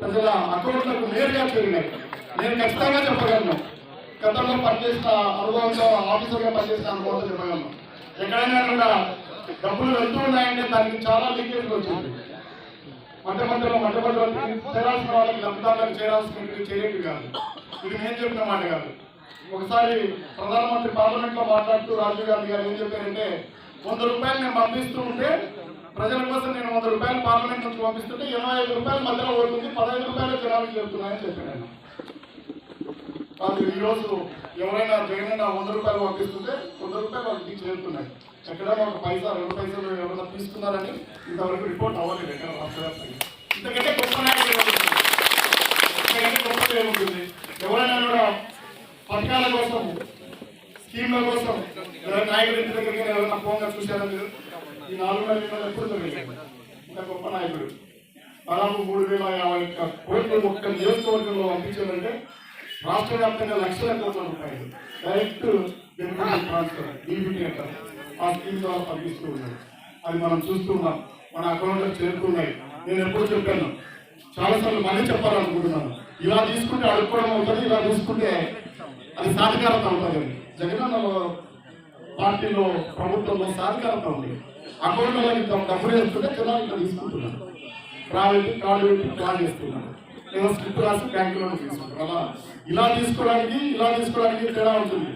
ప్రజల అకౌంట్లకు నేరుగా చేరినాయి. నేను ఖచ్చితంగా చెప్పగలను. గతంలో పనిచేసిన అనుభవంలో ఆఫీసర్గా పనిచేసిన అనుభవంతో చెప్పగలను. ఎక్కడైనా కూడా డబ్బులు వెళ్తూ ఉన్నాయంటే దానికి చాలా లీకేజ్ వచ్చింది. మధ్య మధ్యలో మధ్య మధ్యలో చేరాల్సిన వాళ్ళకి లబ్ధిదారులకు చేరాల్సిన చేరేవి కాదు. ఇది నేను చెప్పిన మాట కాదు. ఒకసారి ప్రధానమంత్రి పార్లమెంట్లో మాట్లాడుతూ రాజీవ్ గాంధీ గారు ఏం చెప్పారంటే వంద రూపాయలు నేను పంపిస్తూ ఉంటే ప్రజల కోసం నేను వంద రూపాయలు పార్లమెంట్ నుంచి పంపిస్తుంటే ఇరవై ఐదు రూపాయలు మధ్యలో పడుతుంది పదహైదు రూపాయలు జనాలకు చెప్తున్నాయని చెప్పాను వాళ్ళు ఈ ఎవరైనా జగనన్న వంద రూపాయలు పంపిస్తుంటే వంద రూపాయలు వాళ్ళకి చేరుతున్నాయి ఎక్కడ ఒక పైసా రెండు పైసలు ఎవరైనా తీసుకున్నారని ఇంతవరకు రిపోర్ట్ అవ్వలేదు ఎక్కడ రాష్ట్రవ్యాప్తంగా. ఇంతకంటే గొప్ప నాయకుడు ఎవరు ఇంతకంటే ఏముంటుంది? ఎవరైనా కూడా పథకాల కోసం స్కీమ్ల కోసం ఎవరైనా నాయకుడి ఇంటి దగ్గరికి ఎవరైనా ఫోన్గా చూశారా మీరు? ఈ నాలుగు వేల ఎనిమిది ఎప్పుడు జరిగింది ఇంత గొప్ప నాయకుడు. దాదాపు మూడు వేల యాభై ఒక్క కోట్లు ఒక్క నియోజకవర్గంలో పంపించారంటే రాష్ట్ర వ్యాప్తంగా లక్షల కోట్ల రూపాయలు. డైరెక్ట్ ట్రాన్స్ఫర్ డీబీటీ అంటారు. ఆ స్కీమ్ ద్వారా పంపిస్తూ ఉన్నారు. అది మనం చూస్తున్నాం మన అకౌంట్లో చేరుతున్నాయి నేను ఎప్పుడు చెప్పాను? చాలాసార్లు మళ్ళీ చెప్పాలనుకుంటున్నాను. ఇలా తీసుకుంటే అడుక్కోవడం అవుతుంది ఇలా తీసుకుంటే అది సాధికారత అవుతుంది జగనన్న పార్టీలో ప్రభుత్వంలో సాధికారత ఉంది. అకౌంట్లో డబ్బులు వేస్తుంటే జనాలు ఇక్కడ తీసుకుంటున్నారు. ప్రైవేట్ కార్డు పెట్టి ప్లాన్ చేస్తున్నారు. నేను స్లిప్ రాసి బ్యాంకులో తీసుకుంటారు. అలా ఇలా తీసుకోవడానికి ఇలా తీసుకోవడానికి తేడా ఉంటుంది.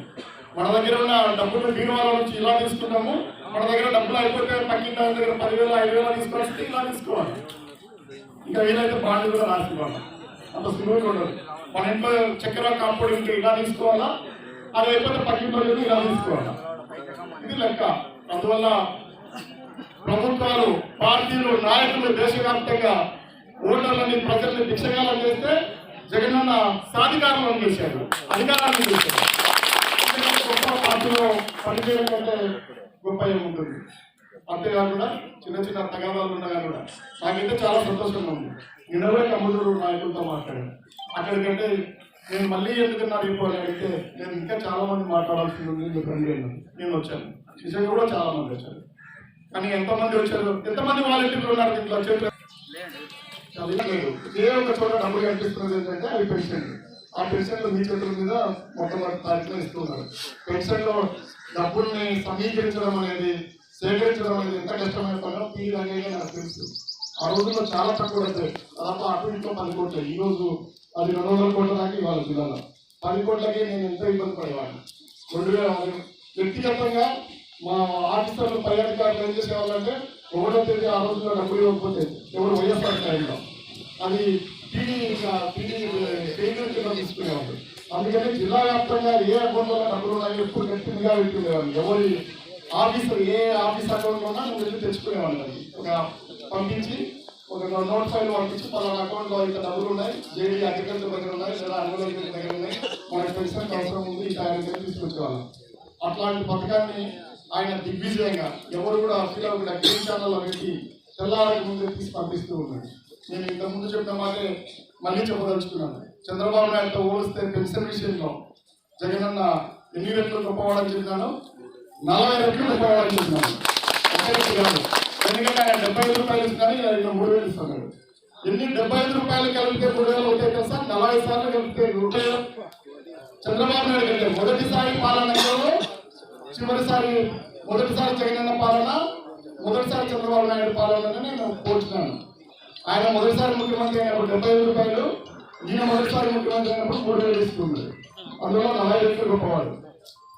మన దగ్గర ఉన్న డబ్బులు బీరువాల నుంచి ఇలా తీసుకున్నాము మన దగ్గర డబ్బులు అయిపోతే పక్కింటి వాళ్ళ దగ్గర పదివేలు ఐదు వేలు తీసుకోవాల్సి ఇలా తీసుకోవాలి. ఇంకా వీలైతే బాండ్లు కూడా రాసుకోవాలి. అంత సులువుగా ఉండదు. మన ఇంట్లో చక్కెర కాంపౌండ్ ఉంటే ఇలా తీసుకోవాలా? అది అయిపోతే పక్కింటి ఇలా తీసుకోవాలా? ఇది లెక్క. అందువల్ల ప్రభుత్వాలు పార్టీలు నాయకులు దేశవ్యాప్తంగా ఓటర్లని ప్రజల్ని భిక్షగాలం చేస్తే జగనన్న సాధికారం చేశారు. అధికారాన్ని చేశారు. గొప్ప పార్టీలో పనిచేయడం కంటే గొప్ప ఏముంటుంది అంతేకాకుండా చిన్న చిన్న తగాదాలు ఉండగా కూడా. నాకైతే చాలా సంతోషంగా ఉంది. నిన్నవే కమ్ముడు నాయకులతో మాట్లాడాను. అక్కడికంటే నేను మళ్ళీ ఎందుకన్నా రిపోర్ట్ అయితే నేను ఇంకా చాలా మంది మాట్లాడాల్సి ఉంది నేను వచ్చాను. నిజంగా కూడా చాలా మంది వచ్చారు. కానీ ఎంతమంది వచ్చారు. ఎంతమంది వాలంటీర్లు ఉన్నారు దీంట్లో? చేతులు ఏ ఒక చోట డబ్బులు కనిపిస్తున్నది ఏంటంటే అవి పెన్షన్. ఆ పెన్షన్లు మీ చేతుల మీద మొట్టమొదటి తారీఖున ఇస్తున్నారు పెన్షన్లో డబ్బుల్ని సమీకరించడం అనేది సేకరించడం అనేది ఎంత కష్టమైన పనో ఈ అనేది నాకు తెలుసు. ఆ రోజుల్లో చాలా తక్కువ అయితే దాదాపు అటు ఇంట్లో పది కోట్లు. ఈ రోజు అది రెండు వందల కోట్ల దాకా ఇవాళ జిల్లాలో పది కోట్లకి నేను ఎంతో ఇబ్బంది పడేవాడిని. రెండు వేల వ్యక్తిగతంగా మా ఆఫీసులో పై అధికారులు ఏం చేసేవాళ్ళంటే ఒకటో తేదీ ఆ రోజుల్లో డబ్బులు ఇవ్వకపోతే ఎవరు వైఎస్ఆర్ టైంలో అది టీడీ టీడీ పేమెంట్ కింద తీసుకునేవాళ్ళు. అందుకని జిల్లా వ్యాప్తంగా ఏ అకౌంట్లో డబ్బులు ఉన్నాయో ఎప్పుడు గట్టిగా పెట్టుకునేవాళ్ళు. ఎవరి ఆఫీసర్ ఏ ఆఫీస్ అకౌంట్లో ఉన్నా నువ్వు వెళ్ళి తెచ్చుకునేవాళ్ళు అది. ఒక పంపించి ఒక నోట్ ఫైల్ పంపించి పలానా అకౌంట్లో ఇంత డబ్బులు ఉన్నాయి జేడీ అగ్రికల్చర్ దగ్గర ఉన్నాయి లేదా అనుగుణ దగ్గర ఉన్నాయి మనకి తెలిసిన అవసరం ఉంది ఈ టైం తీసుకొచ్చేవాళ్ళం. అట్లాంటి పథకాన్ని ఆయన దిగ్విజయంగా ఎవరు కూడా ఫీల్ అవ్వకుండా టీవీ ఛానల్లో పెట్టి తెల్లారికి ముందు తీసి పంపిస్తూ ఉన్నాడు. నేను ఇంత ముందు చెప్పిన మాటే మళ్ళీ చెప్పదలుచుకున్నాను. చంద్రబాబు నాయుడుతో పోలిస్తే పెన్షన్ విషయంలో జగనన్న ఎన్ని రెట్లు గొప్పవాడని చెప్పినాను నలభై రెట్లు గొప్పవాడని చెప్పినాను ఎందుకంటే ఆయన డెబ్బై ఐదు రూపాయలు ఇస్తున్నాను ఆయన మూడు వేలు ఇస్తున్నాడు ఎన్ని డెబ్బై ఐదు రూపాయలు కలిపితే మూడు వేలు అవుతాయి తెలుసా? నలభై సార్లు కలిపితే నూట చంద్రబాబు నాయుడు కంటే మొదటిసారి పాలనలో చివరిసారి మొదటిసారి జగనన్న పాలన మొదటిసారి చంద్రబాబు నాయుడు పాలనని నేను పోల్చున్నాను ఆయన మొదటిసారి ముఖ్యమంత్రి అయినప్పుడు డెబ్బై ఐదు రూపాయలు నేను మొదటిసారి ముఖ్యమంత్రి అయినప్పుడు మూడు వేలు తీసుకుంది అందులో నలభై రెట్లు గొప్పవాడు.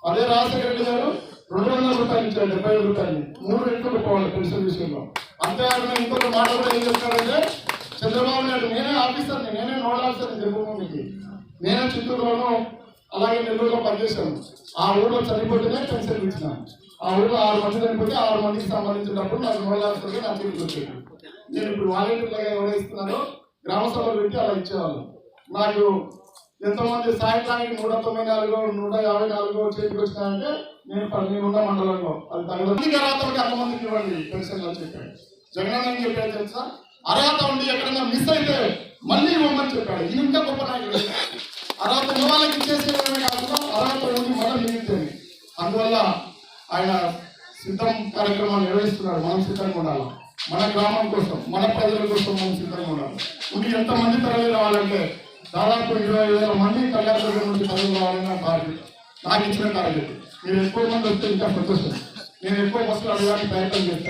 అదే రాజశేఖర రెడ్డి గారు రెండు వందల రూపాయలు ఇచ్చారు డెబ్బై ఐదు రూపాయలు. మూడు రెట్లు గొప్పవాళ్ళు పెన్షన్ విషయంలో అంతేకాకుండా ఇంకొక మాట కూడా ఏం చెప్తారంటే చంద్రబాబు నాయుడు నేనే ఆఫీసర్ని నేనే నోడల్ ఆఫీసర్ని జన్మభూమికి నేనే చిత్తూరులోనూ అలాగే నెల్లూరులో పనిచేశాను ఆ ఊళ్ళో చనిపోతేనే పెన్షన్ ఇచ్చినాను ఆ ఊళ్ళో ఆరు మంది చనిపోతే ఆరు మందికి సంబంధించినప్పుడు నాకు నోడల్ ఆఫీసర్గా నాకు ఇంటికి వచ్చేది. నేను ఇప్పుడు వాలంటీర్లుగా ఎవరైస్తున్నారో గ్రామ సభలు పెట్టి అలా ఇచ్చేవాళ్ళు. నాకు ఎంతమంది సాయంత్రానికి నూట తొంభై నాలుగు నూట యాభై నాలుగు చేతికి వచ్చినాయంటే నేను పది- మండలంలో. అది తగ్గదు అర్హతలకు అంతమందికి ఇవ్వండి పెన్షన్ అని చెప్పాడు. జగన్ ఏం చెప్పాడు తెలుసా? అర్హత ఉండి ఎక్కడైనా మిస్ అయితే మళ్ళీ ఇవ్వమని చెప్పాడు. ఇది ఇంకా గొప్ప నాయకుడు. అర్హత ఉన్న వాళ్ళకి ఇచ్చేసేయడమే కాకుండా అర్హత ఉంది మళ్ళీ మిగిలితేనే అందువల్ల ఆయన సిద్ధం కార్యక్రమాన్ని నిర్వహిస్తున్నారు మనం సిద్ధంగా ఉండాలి మన గ్రామం కోసం మన ప్రజల కోసం మనం సిద్ధంగా ఉండాలి ఇది ఎంతమంది తరలి రావాలంటే దాదాపు ఇరవై వేల మంది కళ్యాణ నుంచి తరలి రావాలని నా టార్గెట్. నాకు ఇచ్చిన టార్గెట్. మీరు ఎక్కువ మంది వస్తే ఇంకా సంతోషం. నేను ఎక్కువ బస్సులు అడగడానికి ప్రయత్నం చేస్తాను.